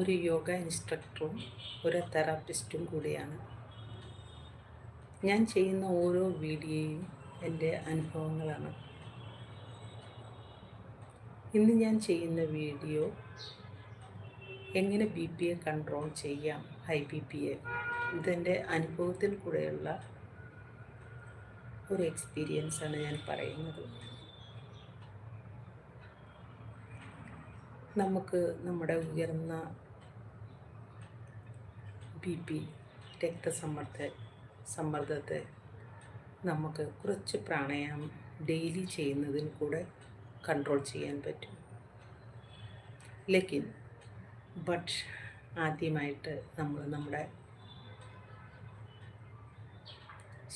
ഒരു യോഗ ഇൻസ്ട്രക്ടറും ഒരു തെറാപ്പിസ്റ്റും കൂടിയാണ്. ഞാൻ ചെയ്യുന്ന ഓരോ വീഡിയോയും എന്റെ അനുഭവങ്ങളാണ്. ഇന്ന് ഞാൻ ചെയ്യുന്ന വീഡിയോ എങ്ങനെ ബി പി എ കൺട്രോൾ ചെയ്യാം ഹൈ ബി പി എ? ഇതെന്റെ അനുഭവത്തിൽ കൂടെയുള്ള ഒരു എക്സ്പീരിയൻസാണ് ഞാൻ പറയുന്നത്. നമുക്ക് നമ്മുടെ ഉയർന്ന ബി പി രക്തസമ്മർദ്ദ സമ്മർദ്ദത്തെ നമുക്ക് കുറച്ച് പ്രാണായാമം ഡെയിലി ചെയ്യുന്നതിന് കൂടെ കൺട്രോൾ ചെയ്യാൻ പറ്റും. ലെക്കിൻ ബട്ട് ആദ്യമായിട്ട് നമ്മൾ നമ്മുടെ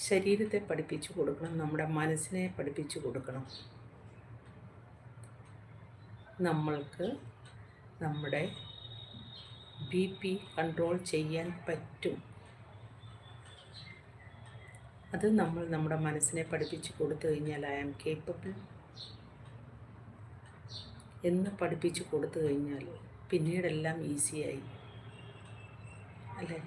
ശരീരത്തെ പഠിപ്പിച്ചു കൊടുക്കണം നമ്മുടെ മനസ്സിനെ പഠിപ്പിച്ചു കൊടുക്കണം. നമ്മൾക്ക് നമ്മുടെ ബി പി കൺട്രോൾ ചെയ്യാൻ പറ്റും. അത് നമ്മൾ നമ്മുടെ മനസ്സിനെ പഠിപ്പിച്ചു കൊടുത്തു കഴിഞ്ഞാൽ ഐ ആം കേപ്പബിൾ എന്ന് പഠിപ്പിച്ചു കൊടുത്തു കഴിഞ്ഞാൽ പിന്നീടെല്ലാം ഈസിയായി. അല്ലേ?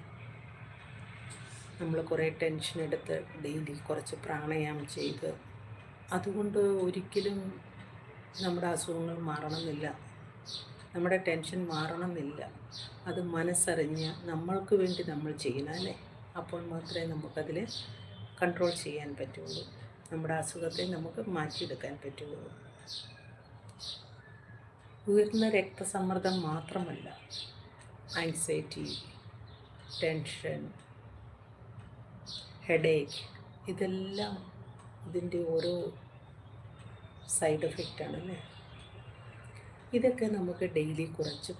നമ്മൾ കുറേ ടെൻഷൻ എടുത്ത് ഡെയിലി കുറച്ച് പ്രാണായാമം ചെയ്ത്. അതുകൊണ്ട് ഒരിക്കലും നമ്മുടെ അസുഖങ്ങൾ മാറണമെന്നില്ല. നമ്മുടെ ടെൻഷൻ മാറണമെന്നില്ല അത് മനസ്സറിഞ്ഞ് നമ്മൾക്ക് വേണ്ടി നമ്മൾ ചെയ്യണം അല്ലേ? അപ്പോൾ മാത്രമേ നമുക്കതിൽ കൺട്രോൾ ചെയ്യാൻ പറ്റുള്ളൂ. നമ്മുടെ അസുഖത്തെ നമുക്ക് മാറ്റിയെടുക്കാൻ പറ്റുള്ളൂ. ഉയർന്ന രക്തസമ്മർദ്ദം മാത്രമല്ല ആൻസൈറ്റി ടെൻഷൻ ഹെഡേക്ക് ഇതെല്ലാം ഇതിന്റെ ഓരോ സൈഡ് എഫക്റ്റാണ് ആണല്ലേ ഇതൊക്കെ നമുക്ക് ഡെയിലി കുറച്ച്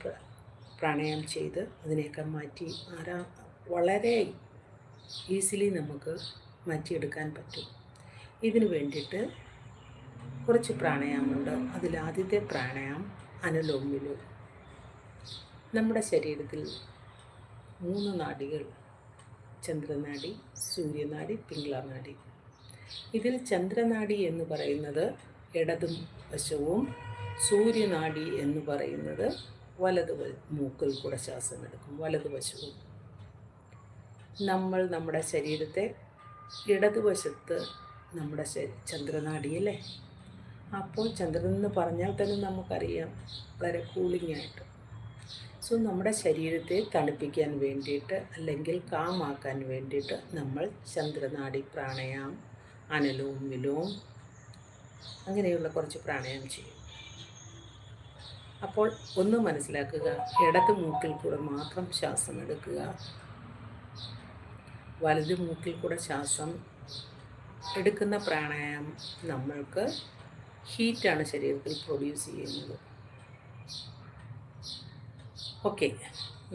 പ്രാണായാമം ചെയ്ത് അതിനെയൊക്കെ മാറ്റി ആരാ വളരെ ഈസിലി നമുക്ക് മാറ്റിയെടുക്കാൻ പറ്റും. ഇതിനു വേണ്ടിയിട്ട് കുറച്ച് പ്രാണായാമമുണ്ട്. അതിൽ ആദ്യത്തെ പ്രാണായാമം അനുലോം വിലോം നമ്മുടെ ശരീരത്തിൽ മൂന്ന് നാഡികൾ ചന്ദ്രനാടി സൂര്യനാടി പിംഗ്ലാനാടി. ഇതിൽ ചന്ദ്രനാടി എന്ന് പറയുന്നത് ഇടതും വശവും സൂര്യനാഡി എന്ന് പറയുന്നത് വലത് മൂക്കിൽ കൂടെ ശ്വാസം എടുക്കും വലതുവശവും നമ്മൾ നമ്മുടെ ശരീരത്തെ ഇടതുവശത്ത് നമ്മുടെ ചന്ദ്രനാടിയല്ലേ? അപ്പോൾ ചന്ദ്രൻ എന്ന് പറഞ്ഞാൽ തന്നെ നമുക്കറിയാം വളരെ കൂളിംഗ് ആയിട്ട്. സോ നമ്മുടെ ശരീരത്തെ തണുപ്പിക്കാൻ വേണ്ടിയിട്ട് അല്ലെങ്കിൽ കാമാക്കാൻ വേണ്ടിയിട്ട് നമ്മൾ ചന്ദ്രനാടി പ്രാണായാമം അനലവും വിലവും അങ്ങനെയുള്ള കുറച്ച് പ്രാണായാമം ചെയ്യും. അപ്പോൾ ഒന്ന് മനസ്സിലാക്കുക. ഇടത് മൂക്കിൽ കൂടെ മാത്രം ശ്വാസം എടുക്കുക. വലത് മൂക്കിൽ കൂടെ ശ്വാസം എടുക്കുന്ന പ്രാണായാമം നമ്മൾക്ക് ഹീറ്റാണ് ശരീരത്തിൽ പ്രൊഡ്യൂസ് ചെയ്യുന്നത്. ഓക്കെ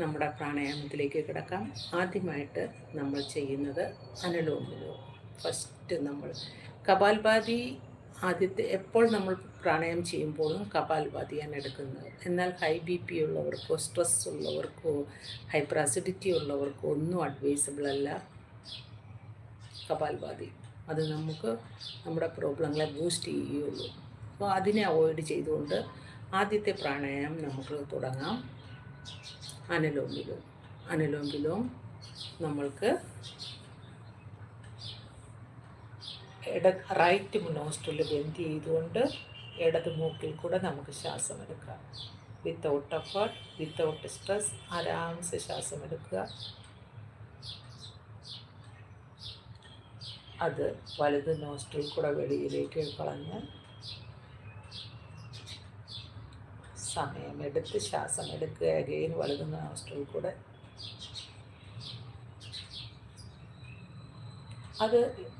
നമ്മുടെ പ്രാണായാമത്തിലേക്ക് കിടക്കാം. ആദ്യമായിട്ട് നമ്മൾ ചെയ്യുന്നത് അനലോമിലോ. ഫസ്റ്റ് നമ്മൾ കപാൽഭാതി ആദ്യത്തെ എപ്പോൾ നമ്മൾ പ്രാണായാമം ചെയ്യുമ്പോഴും കപാൽഭാതിയാണ് എടുക്കുന്നത്. എന്നാൽ ഹൈ ബി പി ഉള്ളവർക്കോ സ്ട്രെസ് ഉള്ളവർക്കോ ഹൈപ്പർ അസിഡിറ്റി ഉള്ളവർക്കോ ഒന്നും അഡ്വൈസബിൾ അല്ല കപാൽഭാതി അത് നമുക്ക് നമ്മുടെ പ്രോബ്ലങ്ങളെ ബൂസ്റ്റ് ചെയ്യുകയുള്ളൂ. അപ്പോൾ അതിനെ അവോയ്ഡ് ചെയ്തുകൊണ്ട് ആദ്യത്തെ പ്രാണായാമം നമുക്ക് തുടങ്ങാം. അനലോം വിലോം അനലോം വിലോം നമ്മൾക്ക് ഇട റൈറ്റ് നോസ്ട്രിൽ ബെൻഡ് ചെയ്തുകൊണ്ട് ഇടത് മൂക്കിൽ കൂടെ നമുക്ക് ശ്വാസം എടുക്കാം. വിത്തൗട്ട് എഫേർട്ട് വിത്തൗട്ട് സ്ട്രെസ് ആരാംസ് ശ്വാസം എടുക്കുക. അത് വലത് നോസ്ട്രിൽ കൂടെ വെളിയിലേക്ക് കളഞ്ഞ് സമയമെടുത്ത് ശ്വാസം എടുക്കുക. അഗെയിൻ വലത് നോസ്ട്രിൽ കൂടെ. അത്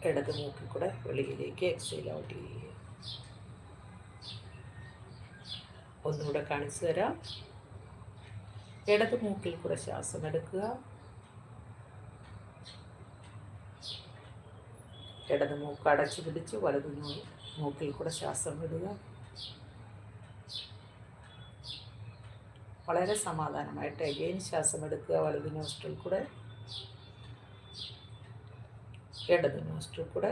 ഇടത് മൂക്കിൽ കൂടെ വെളിയിലേക്ക് എക്സൈൽ ഔട്ട് ചെയ്യുക. ഒന്നുകൂടെ കാണിച്ചു തരാം. ഇടത് മൂക്കിൽ കൂടെ ശ്വാസം എടുക്കുക. ഇടത് മൂക്ക് അടച്ചു പിടിച്ച് വലത് മൂക്കിൽ കൂടെ ശ്വാസം വിടുക. വളരെ സമാധാനമായിട്ട് അഗെയിൻ ശ്വാസം എടുക്കുക വലത് നോസ്ട്രിൽ കൂടെ. ഇടത് നോസ്റ്റിൽ കൂടെ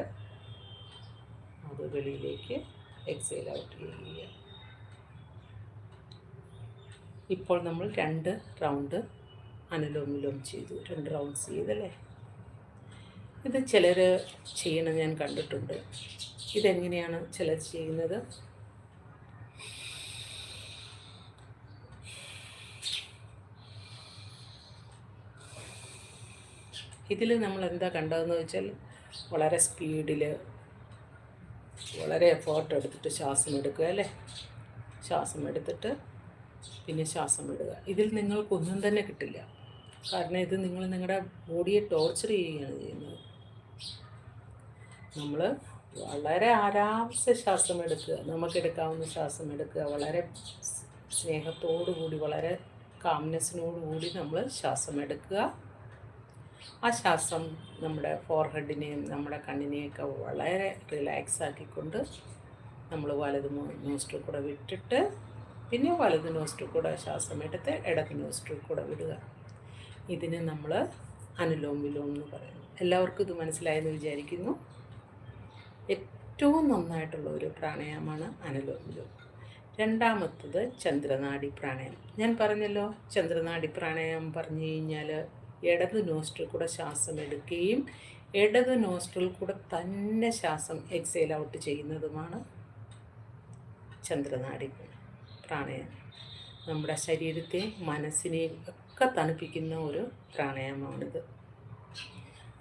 അത് വെളിയിലേക്ക് എക്സൈൽ ഔട്ട് ചെയ്യുക. ഇപ്പോൾ നമ്മൾ രണ്ട് റൗണ്ട് അനുലോമിലോം ചെയ്തു. രണ്ട് റൗണ്ട്സ് ചെയ്തല്ലേ? ഇത് ചിലർ ചെയ്യണം ഞാൻ കണ്ടിട്ടുണ്ട്. ഇതെങ്ങനെയാണ് ചിലർ ചെയ്യുന്നത്? ഇതിൽ നമ്മൾ എന്താ കണ്ടതെന്ന് വെച്ചാൽ വളരെ സ്പീഡിൽ വളരെ എഫേർട്ട് എടുത്തിട്ട് ശ്വാസം എടുക്കുക അല്ലേ? ശ്വാസം എടുത്തിട്ട് പിന്നെ ശ്വാസം വിടുക ഇതിൽ നിങ്ങൾക്കൊന്നും തന്നെ കിട്ടില്ല. കാരണം ഇത് നിങ്ങൾ നിങ്ങളുടെ ബോഡിയെ ടോർച്ചർ ചെയ്യുകയാണ് ചെയ്യുന്നത്. നമ്മൾ വളരെ ആരാംസ ശ്വാസം എടുക്കുക നമുക്കെടുക്കാവുന്ന ശ്വാസം എടുക്കുക വളരെ സ്നേഹത്തോടു കൂടി വളരെ കാംനെസ്സിനോടുകൂടി നമ്മൾ ശ്വാസം എടുക്കുക ആ ശ്വാസം നമ്മുടെ ഫോർഹെഡിനെയും നമ്മുടെ കണ്ണിനെയൊക്കെ വളരെ റിലാക്സ് ആക്കിക്കൊണ്ട് നമ്മൾ വലത് നോസ്റ്റിൽ കൂടെ വിട്ടിട്ട് പിന്നെ വലത് നോസ്റ്റിൽ കൂടെ ശ്വാസം എടുത്ത് ഇടത് നോസ്റ്റിൽ കൂടെ വിടുക. ഇതിന് നമ്മൾ അനുലോം വിലോം എന്ന് പറയുന്നു എല്ലാവർക്കും ഇത് മനസ്സിലായെന്ന് വിചാരിക്കുന്നു. ഏറ്റവും നന്നായിട്ടുള്ള ഒരു പ്രാണായാമമാണ് അനുലോം വിലോം. രണ്ടാമത്തത് ചന്ദ്രനാടി പ്രാണായാമം. ഞാൻ പറഞ്ഞല്ലോ ചന്ദ്രനാടി പ്രാണായാമം പറഞ്ഞു കഴിഞ്ഞാൽ ഇടത് നോസ്ട്രിൽ കൂടെ ശ്വാസം എടുക്കുകയും ഇടത് നോസ്ട്രിൽ കൂടെ തന്നെ ശ്വാസം എക്സൈൽ ഔട്ട് ചെയ്യുന്നതുമാണ് ചന്ദ്രനാടി പ്രാണായാമം നമ്മുടെ ശരീരത്തെ മനസ്സിനെയും ഒക്കെ തണുപ്പിക്കുന്ന ഒരു പ്രാണായാമമാണിത്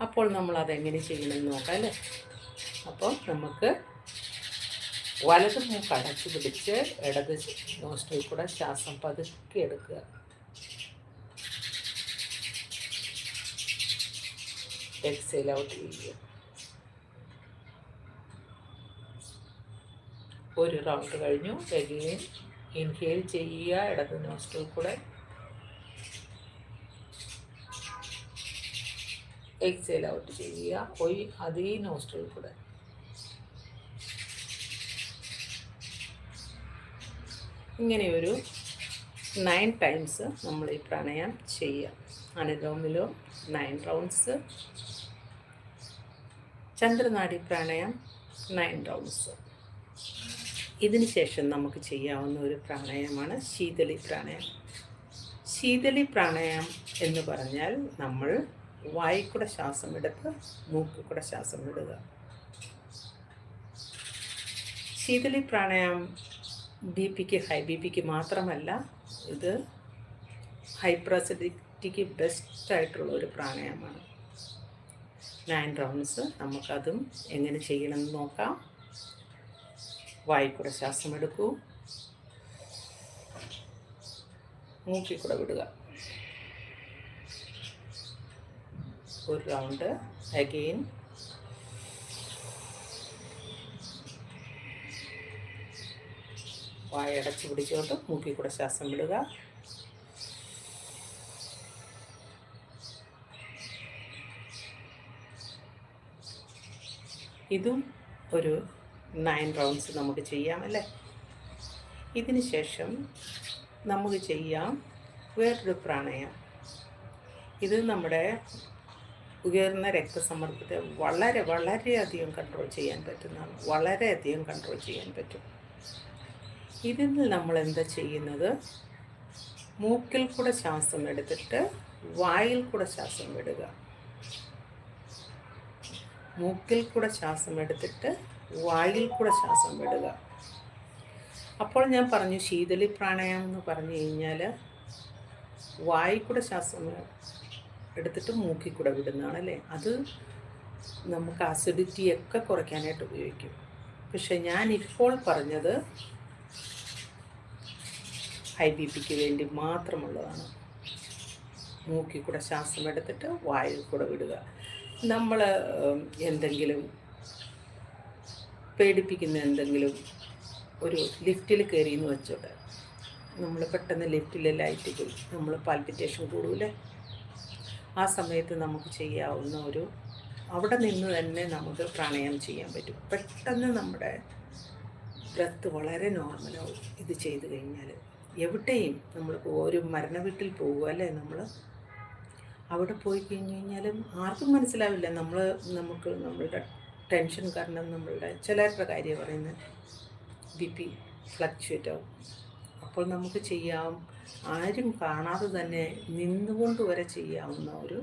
അപ്പോൾ നമ്മൾ അതെങ്ങനെ ചെയ്യണമെന്ന് നോക്കാം അല്ലേ? അപ്പോൾ നമുക്ക് വലത് മൂക്ക് അടച്ചു പിടിച്ച് ഇടത് നോസ്ട്രിൽ കൂടെ ശ്വാസം പതുക്കെ എടുക്കുക. എക്സൈൽ ഔട്ട് ചെയ്യുക ഒരു റൗണ്ട് കഴിഞ്ഞു. എഗെയിൻ ഇൻഹെയിൽ ചെയ്യുക. ഇടത് നോസ്റ്റിൽ കൂടെ. എക്സേൽ ഔട്ട് ചെയ്യുക. പോയി അതേ നോസ്റ്റിൽ കൂടെ. ഇങ്ങനെയൊരു നയൻ ടൈംസ് നമ്മൾ ഈ പ്രണയം ചെയ്യുക. അനുലോമിലോ നയൻ റൗണ്ട്സ് ചന്ദ്രനാടി പ്രാണായാമം നയൻ റൗണ്ട്സ്. ഇതിന് ശേഷം നമുക്ക് ചെയ്യാവുന്ന ഒരു പ്രാണായാമമാണ് ശീതളി പ്രാണായാമം ശീതളി പ്രാണായാമം എന്ന് പറഞ്ഞാൽ നമ്മൾ വായിക്കൂടെ ശ്വാസം എടുത്ത് മൂക്കുകൂടെ ശ്വാസം വിടുക. ശീതളി പ്രാണായാമം ബി പിക്ക് ഹൈ ബി പിക്ക് മാത്രമല്ല ഇത് ഹൈപ്രസിഡിറ്റിക്ക് ബെസ്റ്റായിട്ടുള്ള ഒരു പ്രാണായാമമാണ് നയൻ റൗണ്ട്സ് നമുക്കതും എങ്ങനെ ചെയ്യണമെന്ന് നോക്കാം. വായിക്കൂടെ ശ്വാസം എടുക്കൂ. മൂക്കിക്കൂടെ വിടുക. ഒരു റൗണ്ട് അഗെയിൻ വായടച്ച് പിടിച്ചുകൊണ്ട് മൂക്കിൽ കൂടെ ശ്വാസം വിടുക. ഇതും ഒരു നയൻ റൗണ്ട്സ് നമുക്ക് ചെയ്യാം അല്ലേ? ഇതിന് ശേഷം നമുക്ക് ചെയ്യാം വേറൊരു പ്രാണയം. ഇത് നമ്മുടെ ഉയർന്ന രക്തസമ്മർദ്ദത്തെ വളരെ വളരെയധികം കൺട്രോൾ ചെയ്യാൻ പറ്റുന്നതാണ്. വളരെയധികം കൺട്രോൾ ചെയ്യാൻ പറ്റും. ഇതിൽ നമ്മൾ എന്താ ചെയ്യുന്നത്? മൂക്കിൽ കൂടെ ശ്വാസം എടുത്തിട്ട് വായിൽ കൂടെ ശ്വാസം വിടുക. മൂക്കിൽ കൂടെ ശ്വാസം എടുത്തിട്ട് വായിൽ കൂടെ ശ്വാസം വിടുക. അപ്പോൾ ഞാൻ പറഞ്ഞു ശീതളി പ്രാണായാമം എന്ന് പറഞ്ഞു കഴിഞ്ഞാൽ വായിൽ കൂടെ ശ്വാസം എടുത്തിട്ട് മൂക്കിൽ കൂടെ വിടുന്നതാണ് അല്ലേ? അത് നമുക്ക് അസിഡിറ്റിയൊക്കെ കുറയ്ക്കാനായിട്ട് ഉപയോഗിക്കും. പക്ഷെ ഞാൻ ഇപ്പോൾ പറഞ്ഞത് ഹൈ ബി പിക്ക് വേണ്ടി മാത്രമുള്ളതാണ്. മൂക്കിൽ കൂടെ ശ്വാസം എടുത്തിട്ട് വായിൽ കൂടെ വിടുക. നമ്മൾ എന്തെങ്കിലും പേടിപ്പിക്കുന്ന എന്തെങ്കിലും ഒരു ലിഫ്റ്റിൽ കയറി എന്ന് വെച്ചോട്ടെ. നമ്മൾ പെട്ടെന്ന് ലിഫ്റ്റിലെ ലൈറ്റ് പോയി നമ്മൾ പാൽപിറ്റേഷൻ കൂടൂലേ. ആ സമയത്ത് നമുക്ക് ചെയ്യാവുന്ന ഒരു അവിടെ നിന്ന് തന്നെ നമുക്ക് പ്രാണായാമം ചെയ്യാൻ പറ്റും. പെട്ടെന്ന് നമ്മുടെ ബ്രത്ത് വളരെ നോർമലാവും ഇത് ചെയ്തു കഴിഞ്ഞാൽ എവിടെയും നമ്മൾ ഒരു മരണ വീട്ടിൽ പോകുക അല്ലേ നമ്മൾ അവിടെ പോയി കഴിഞ്ഞ് കഴിഞ്ഞാലും ആർക്കും മനസ്സിലാവില്ല. നമ്മൾ നമുക്ക് നമ്മളുടെ ടെൻഷൻ കാരണം നമ്മളുടെ ചിലരുടെ കാര്യം പറയുന്നത് ബി പി ഫ്ലക്ച്വേറ്റ് ആവും. അപ്പോൾ നമുക്ക് ചെയ്യാം. ആരും കാണാതെ തന്നെ നിന്നുകൊണ്ട് വരെ ചെയ്യാവുന്ന ഒരു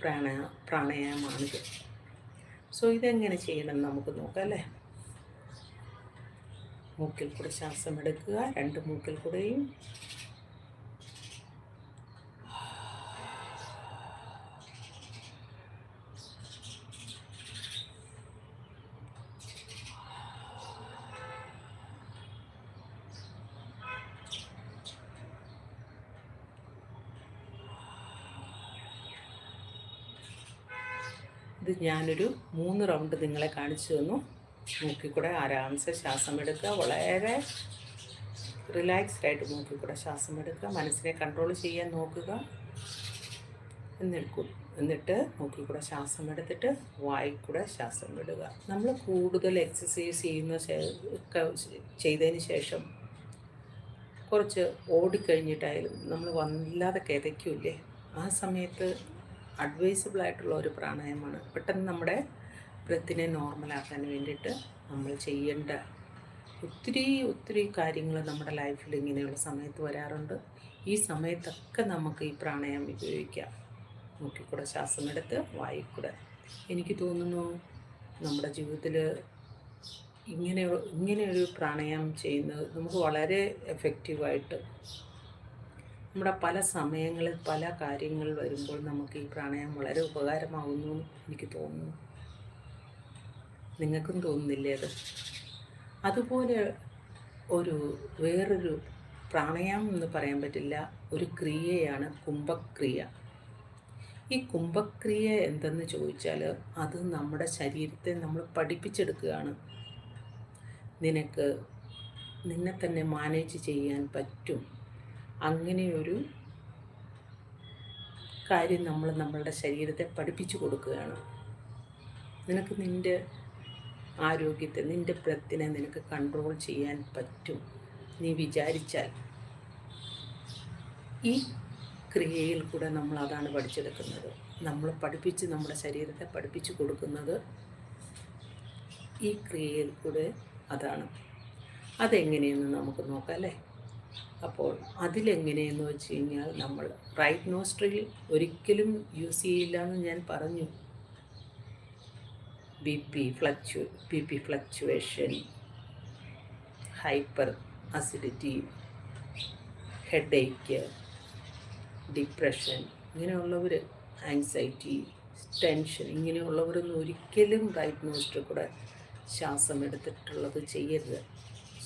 പ്രാണ പ്രാണായാമമാണിത് സോ ഇതെങ്ങനെ ചെയ്യണം നമുക്ക് നോക്കാം അല്ലേ? മൂക്കിൽ കൂടെ ശ്വാസം എടുക്കുക രണ്ട് മൂക്കിൽ കൂടെയും ഞാനൊരു മൂന്ന് റൗണ്ട് നിങ്ങളെ കാണിച്ചു തന്നു. മൂക്കിക്കൂടെ ആരാംസ ശ്വാസം എടുക്കുക. വളരെ റിലാക്സ്ഡ് ആയിട്ട് മൂക്കിക്കൂടെ ശ്വാസം എടുക്കുക. മനസ്സിനെ കൺട്രോൾ ചെയ്യാൻ നോക്കുക. എന്നിട്ട് എന്നിട്ട് മൂക്കിൽ കൂടെ ശ്വാസം എടുത്തിട്ട് വായിക്കൂടെ കൂടെ ശ്വാസം വിടുക. നമ്മൾ കൂടുതൽ എക്സസൈസ് ചെയ്യുന്ന ചെയ്തതിന് ശേഷം കുറച്ച് ഓടിക്കഴിഞ്ഞിട്ടായാലും നമ്മൾ വല്ലാതെ കിതയ്ക്കൂല്ലേ? ആ സമയത്ത് അഡ്വൈസബിൾ ആയിട്ടുള്ള ഒരു പ്രാണായാമമാണ്. പെട്ടെന്ന് നമ്മുടെ ബ്രത്തിനെ നോർമലാക്കാൻ വേണ്ടിയിട്ട് നമ്മൾ ചെയ്യേണ്ട ഒത്തിരി ഒത്തിരി കാര്യങ്ങൾ നമ്മുടെ ലൈഫിൽ ഇങ്ങനെയുള്ള സമയത്ത് വരാറുണ്ട്. ഈ സമയത്തൊക്കെ നമുക്ക് ഈ പ്രാണായാമം ഉപയോഗിക്കാം. നോക്കിക്കൂടെ ശ്വാസം എടുത്ത് വായിക്കൂടെ. എനിക്ക് തോന്നുന്നു നമ്മുടെ ജീവിതത്തിൽ ഇങ്ങനെ ഇങ്ങനെ ഒരു പ്രാണായാമം ചെയ്യുന്നത് നമുക്ക് വളരെ എഫക്റ്റീവായിട്ട് നമ്മുടെ പല സമയങ്ങളിൽ പല കാര്യങ്ങൾ വരുമ്പോൾ നമുക്ക് ഈ പ്രാണായാമം വളരെ ഉപകാരമാകുന്നു എനിക്ക് തോന്നുന്നു. നിങ്ങൾക്കും തോന്നുന്നില്ലേ അത്? അതുപോലെ ഒരു വേറൊരു പ്രാണായാമം എന്ന് പറയാൻ പറ്റില്ല ഒരു ക്രിയയാണ് കുംഭക്രിയ. ഈ കുംഭക്രിയ എന്തെന്ന് ചോദിച്ചാൽ അത് നമ്മുടെ ശരീരത്തെ നമ്മൾ പഠിപ്പിച്ചെടുക്കുകയാണ്. നിനക്ക് നിന്നെ തന്നെ മാനേജ് ചെയ്യാൻ പറ്റും. അങ്ങനെയൊരു കാര്യം നമ്മൾ നമ്മളുടെ ശരീരത്തെ പഠിപ്പിച്ചു കൊടുക്കുകയാണ്. നിനക്ക് നിന്റെ ആരോഗ്യത്തെ നിന്റെ ബ്രത്തിനെ നിനക്ക് കൺട്രോൾ ചെയ്യാൻ പറ്റും. നീ വിചാരിച്ചാൽ ഈ ക്രിയയിൽ കൂടെ നമ്മൾ അതാണ് പഠിച്ചെടുക്കുന്നത്. നമ്മൾ പഠിപ്പിച്ച് നമ്മുടെ ശരീരത്തെ പഠിപ്പിച്ചു കൊടുക്കുന്നത് ഈ ക്രിയയിൽ കൂടെ അതാണ്. അതെങ്ങനെയെന്ന് നമുക്ക് നോക്കാം അല്ലേ? അപ്പോൾ അതിലെങ്ങനെയെന്ന് വെച്ച് കഴിഞ്ഞാൽ നമ്മൾ റൈറ്റ് നോസ്ട്രിൽ ഒരിക്കലും യൂസ് ചെയ്യില്ല എന്ന് ഞാൻ പറഞ്ഞു. B P ഫ്ലക്ച്വ B P fluctuation hyper acidity headache depression ഇങ്ങനെയുള്ളവർ anxiety tension ഇങ്ങനെയുള്ളവരൊന്നും ഒരിക്കലും റൈറ്റ് നോസ്റ്റിൽ കൂടെ ശ്വാസം എടുത്തിട്ടുള്ളത് ചെയ്യരുത്.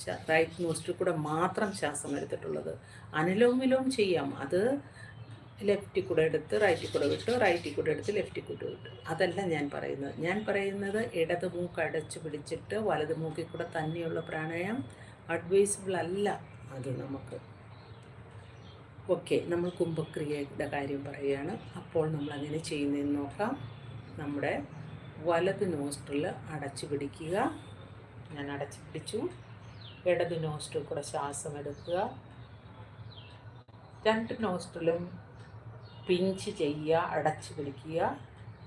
റൈറ്റ് നോസ്റ്റിൽ കൂടെ മാത്രം ശ്വാസം എടുത്തിട്ടുള്ളത്. അനലോം വിലോം ചെയ്യാം. അത് ലെഫ്റ്റിൽ കൂടെ എടുത്ത് റൈറ്റിൽ കൂടെ വിട്ട് റൈറ്റിൽ കൂടെ എടുത്ത് ലെഫ്റ്റിൽ കൂടെ വിട്ട്. അതല്ല ഞാൻ പറയുന്നത്. ഞാൻ പറയുന്നത് ഇടത് മൂക്ക് അടച്ചു പിടിച്ചിട്ട് വലത് മൂക്കിൽ കൂടെ തന്നെയുള്ള പ്രാണായം. അഡ്വൈസബിൾ അല്ല അത് നമുക്ക്. ഓക്കെ നമ്മൾ കുംഭക്രിയയുടെ കാര്യം പറയുകയാണ്. അപ്പോൾ നമ്മൾ അങ്ങനെ ചെയ്യുന്നതെന്ന് നോക്കാം. നമ്മുടെ വലത് നോസ്ട്രിൽ അടച്ചു പിടിക്കുക. ഞാൻ അടച്ചു പിടിച്ചു. ഇടത് നോസ്റ്റിൽ കൂടെ ശ്വാസം എടുക്കുക. രണ്ട് നോസ്റ്റിലും പിഞ്ച് ചെയ്യുക അടച്ചു പിടിക്കുക.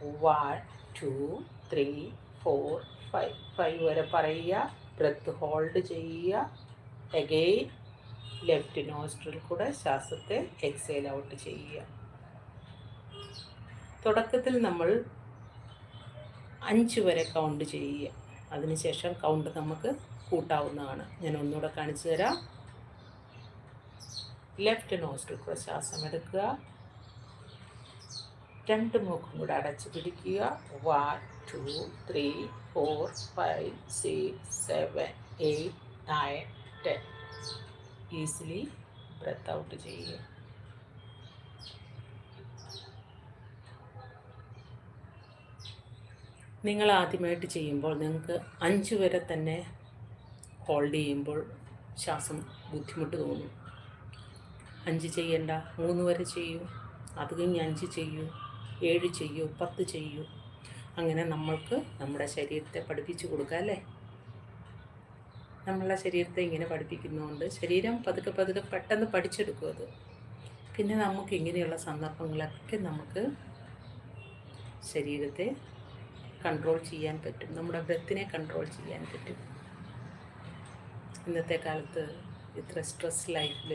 One two three four five five വരെ പറയുക. ബ്രത്ത് ഹോൾഡ് ചെയ്യുക. എഗെയിൻ ലെഫ്റ്റ് നോസ്ട്രിൽ കൂടെ ശ്വാസത്തെ എക്സൈൽ ഔട്ട് ചെയ്യുക. തുടക്കത്തിൽ നമ്മൾ അഞ്ച് വരെ കൗണ്ട് ചെയ്യുക. അതിനുശേഷം കൗണ്ട് നമുക്ക് കൂട്ടാവുന്നതാണ്. ഞാൻ ഒന്നുകൂടെ കാണിച്ചു തരാം. ലെഫ്റ്റ് നോസ്റ്റിൽ കൂടെ ശ്വാസം എടുക്കുക. രണ്ട് മൂക്കും കൂടെ അടച്ച് പിടിക്കുക. One two three four five six seven eight nine ten easily breathe out ചെയ്യുക. നിങ്ങൾ ആദ്യമായിട്ട് ചെയ്യുമ്പോൾ നിങ്ങൾക്ക് അഞ്ച് വരെ തന്നെ ഹോൾഡ് ചെയ്യുമ്പോൾ ശ്വാസം ബുദ്ധിമുട്ട് തോന്നും. അഞ്ച് ചെയ്യണ്ട മൂന്ന് വരെ ചെയ്യൂ അത് കഴിഞ്ഞ് അഞ്ച് ചെയ്യൂ ഏഴ് ചെയ്യൂ പത്ത് ചെയ്യൂ. അങ്ങനെ നമ്മൾക്ക് നമ്മുടെ ശരീരത്തെ പഠിപ്പിച്ചു കൊടുക്കാം അല്ലേ? നമ്മളെ ശരീരത്തെ ഇങ്ങനെ പഠിപ്പിക്കുന്നതുകൊണ്ട് ശരീരം പതുക്കെ പതുക്കെ പെട്ടെന്ന് പഠിച്ചെടുക്കും അത്. പിന്നെ നമുക്ക് ഇങ്ങനെയുള്ള സന്ദർഭങ്ങളൊക്കെ നമുക്ക് ശരീരത്തെ കൺട്രോൾ ചെയ്യാൻ പറ്റും. നമ്മുടെ ബ്രത്തിനെ കൺട്രോൾ ചെയ്യാൻ പറ്റും. ഇന്നത്തെ കാലത്ത് ഇത്ര സ്ട്രെസ് ലൈഫിൽ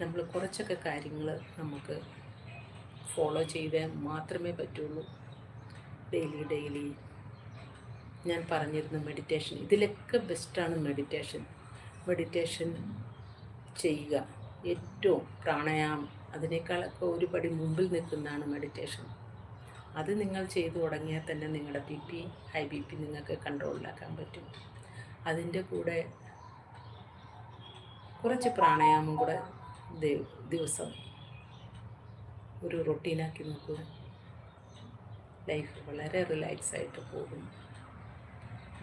നമ്മൾ കുറച്ചൊക്കെ കാര്യങ്ങൾ നമുക്ക് ഫോളോ ചെയ്തേ മാത്രമേ പറ്റുള്ളൂ. ഡെയിലി ഡെയിലി ഞാൻ പറഞ്ഞിരുന്നു മെഡിറ്റേഷൻ ഇതിലൊക്കെ ബെസ്റ്റാണ് മെഡിറ്റേഷൻ മെഡിറ്റേഷൻ ചെയ്യുക. ഏറ്റവും പ്രാണായാമം. അതിനേക്കാളൊക്കെ ഒരു പടി മുമ്പിൽ നിൽക്കുന്നതാണ് മെഡിറ്റേഷൻ അത് നിങ്ങൾ ചെയ്തു തുടങ്ങിയാൽ തന്നെ നിങ്ങളുടെ B P high B P നിങ്ങൾക്ക് കൺട്രോളിലാക്കാൻ പറ്റും. അതിന്റെ കൂടെ കുറച്ച് പ്രാണായാമം കൂടെ ദിവസം ഒരു റൊട്ടീനാക്കി നോക്കുക ലൈഫ് വളരെ റിലാക്സ് ആയിട്ട് പോകും.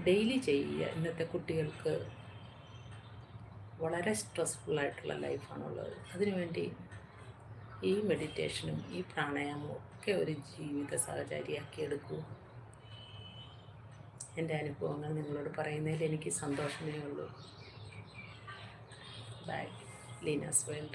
ഡെയിലി ചെയ്യുക. ഇന്നത്തെ കുട്ടികൾക്ക് വളരെ സ്ട്രെസ്ഫുൾ ആയിട്ടുള്ള ലൈഫാണുള്ളത് അതിനുവേണ്ടി ഈ മെഡിറ്റേഷനും ഈ പ്രാണായാമവും ഒക്കെ ഒരു ജീവിത സഹചാരിയാക്കി എടുക്കൂ. എന്റെ അനുഭവങ്ങൾ നിങ്ങളോട് പറയുന്നതിൽ എനിക്ക് സന്തോഷമേ ഉള്ളൂ. by Lena. Well.